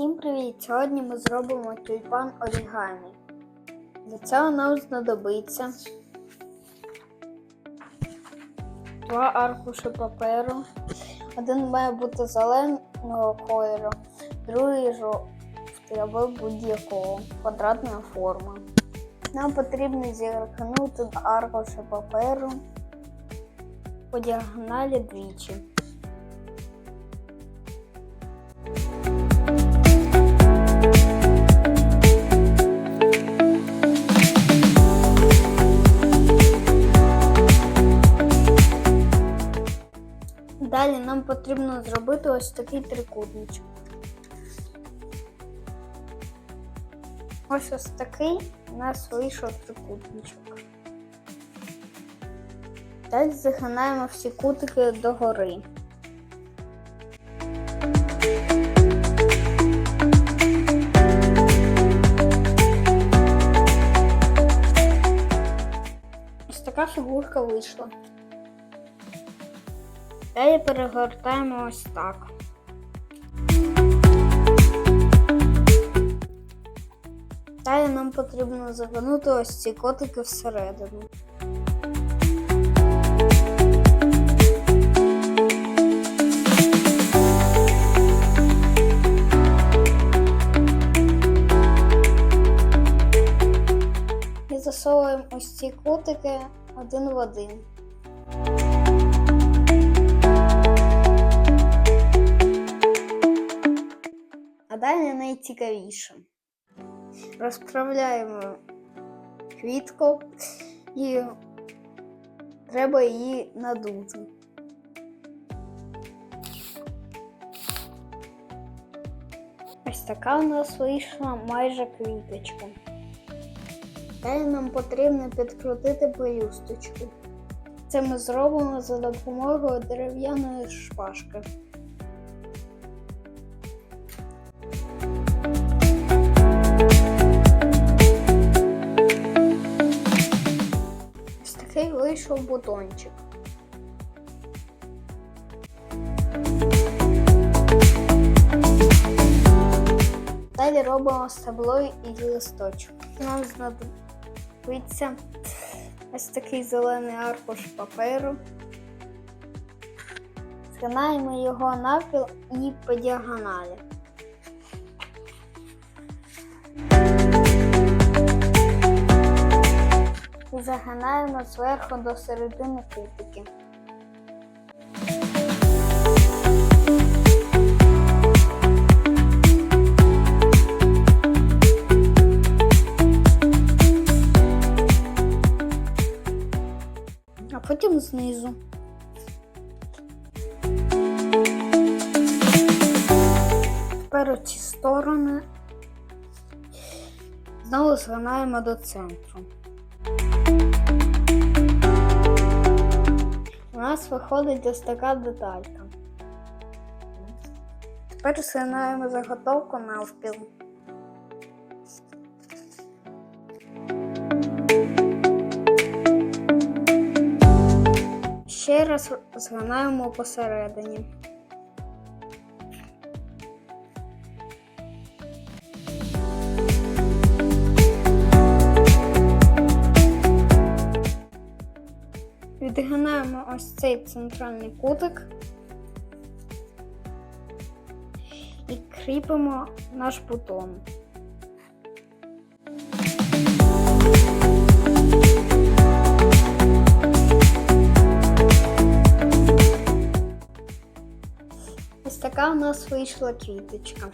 Всім привіт! Сьогодні ми зробимо тюльпан орігамі. Для цього нам знадобиться два аркуші паперу. Один має бути зеленого кольору, другий жовтий або будь-якого квадратної форми. Нам потрібно зіркнути аркуші паперу по діагоналі двічі. Далі нам потрібно зробити ось такий трикутничок. Ось ось такий у нас вийшов трикутничок. Далі загинаємо всі кутики догори. Ось така фігурка вийшла. Далі перегортаємо ось так. Далі нам потрібно загорнути ось ці котики всередину. І засовуємо ось ці котики один в один. Далі найцікавіше. Розправляємо квітку і треба її надути. Ось така у нас вийшла майже квіточка. Далі нам потрібно підкрутити пелюсточку. Це ми зробимо за допомогою дерев'яної шпажки. Вийшов бутончик. Далі робимо стебло і листочок. Нам знадобиться ось такий зелений аркуш паперу. Згинаємо його навпіл і по діагоналі. І загинаємо зверху до середини кутики. А потім знизу. Тепер ці сторони знову згинаємо до центру. Нас виходить ось така деталька. Тепер згинаємо заготовку навпіл. Ще раз згинаємо посередині. Відгинаємо ось цей центральний кутик і кріпимо наш бутон. Ось така у нас вийшла квіточка.